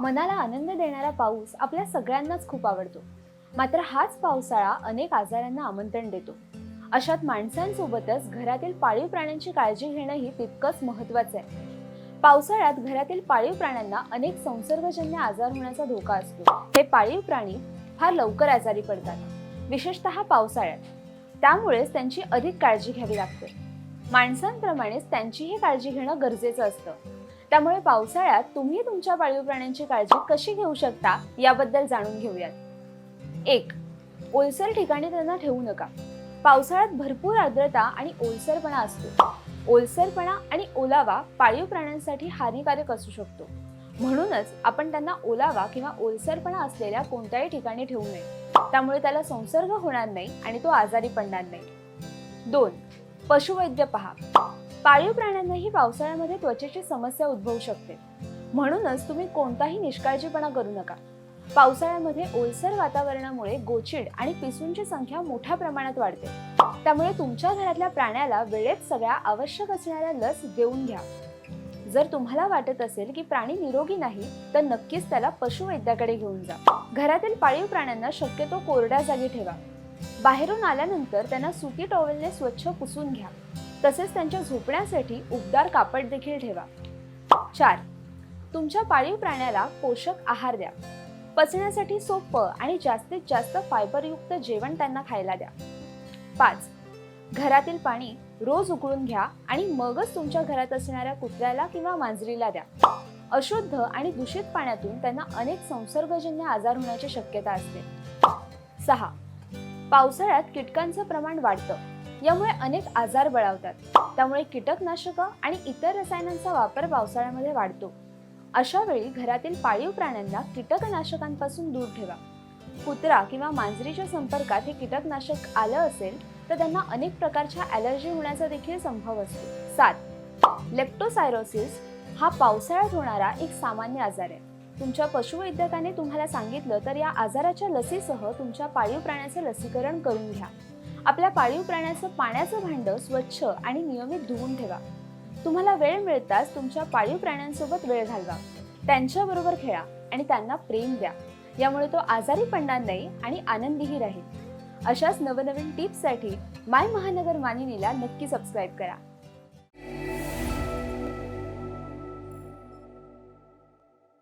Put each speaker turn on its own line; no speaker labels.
मनाला आनंद देणारा पाऊस आपल्या सगळ्यांनाच खूप आवडतो. मात्र हाच पावसाळा अनेक आजारांना आमंत्रण देतो. अशात माणसांसोबतच घरातील पाळीव प्राण्यांची काळजी घेणंही तितकंच महत्वाचं आहे. पावसाळ्यात घरातील पाळीव प्राण्यांना अनेक संसर्गजन्य आजार होण्याचा धोका असतो. हे पाळीव प्राणी फार लवकर आजारी पडतात विशेषतः पावसाळ्यात. त्यामुळेच त्यांची अधिक काळजी घ्यावी लागते. माणसांप्रमाणेच त्यांचीही काळजी घेणं गरजेचं असतं. त्यामुळे पावसाळ्यात तुम्ही तुमच्या पाळीव प्राण्यांची काळजी कशी घेऊ शकता याबद्दल जाणून घेऊयात. एक ओलसर ठिकाणी त्यांना ठेवू नका. पावसाळ्यात भरपूर आर्द्रता आणि ओलसरपणा असतो. ओलसरपणा आणि ओलावा पाळीव प्राण्यांसाठी हानिकारक असू शकतो. म्हणूनच आपण त्यांना ओलावा किंवा ओलसरपणा असलेल्या कोणत्याही ठिकाणी ठेवू नये. त्यामुळे त्याला संसर्ग होणार नाही आणि तो आजारी पडणार नाही. दोन पशुवैद्य पहा. पाळीव प्राण्यांनाही पावसाळ्यामध्ये त्वचेची समस्या उद्भवू शकते. म्हणूनच तुम्ही कोणताही निष्काळजीपणा करू नका. पावसाळ्यामध्ये ओलसर वातावरणामुळे गोचिड आणि पिसूंची संख्या मोठ्या प्रमाणात वाढते. त्यामुळे तुमच्या घरातल्या प्राण्याला वेळेत सगळ्या आवश्यक असणाऱ्या लस देऊन घ्या. जर तुम्हाला वाटत असेल की प्राणी निरोगी नाही तर नक्कीच त्याला पशुवैद्याकडे घेऊन जा. घरातील पाळीव प्राण्यांना शक्यतो कोरड्या जागी ठेवा. बाहेरून आल्यानंतर त्यांना सुती टॉवेलने स्वच्छ पुसून घ्या. तसेच त्यांच्या झोपण्यासाठी उबदार कापड देखील ठेवा. चार तुमच्या पाळीव प्राण्याला पोषक आहार द्या. पचण्यासाठी सोपं आणि जास्तीत जास्त फायबरयुक्त जेवण त्यांना खायला द्या. पाच घरातील पाणी रोज उकळून घ्या आणि मगच तुमच्या घरात असणाऱ्या कुत्र्याला किंवा मांजरीला द्या. अशुद्ध आणि दूषित पाण्यातून त्यांना अनेक संसर्गजन्य आजार होण्याची शक्यता असते. सहा पावसाळ्यात कीटकांचं प्रमाण वाढतं. यामुळे अनेक आजार बळावतात. त्यामुळे कीटकनाशकं आणि इतर रसायनांचा वापर पावसाळ्यामध्ये वाढतो. अशा वेळी घरातील पाळीव प्राण्यांना कीटकनाशकांपासून दूर ठेवा. कुत्रा किंवा मांजरीच्या संपर्कात हे कीटकनाशक आलं असेल तर त्यांना अनेक प्रकारच्या ॲलर्जी होण्याचा देखील संभव असतो. सात. लेप्टोसायरोसिस हा पावसाळ्यात होणारा एक सामान्य आजार आहे. तुमच्या पशुवैद्यकाने तुम्हाला सांगितलं तर या आजाराच्या लसीसह तुमच्या पाळीव प्राण्याचं लसीकरण करून घ्या. आपल्या पाळीव प्राण्याचं पाण्याचं भांडं स्वच्छ आणि नियमित धुवून ठेवा. तुम्हाला वेळ मिळताच तुमच्या पाळीव प्राण्यांसोबत वेळ घालवा. त्यांच्याबरोबर खेळा आणि त्यांना प्रेम द्या. यामुळे तो आजारी पडणार नाही आणि आनंदीही राहील. अशाच नवनवीन टिप्ससाठी माय महानगर मानिनीला नक्की सबस्क्राईब करा.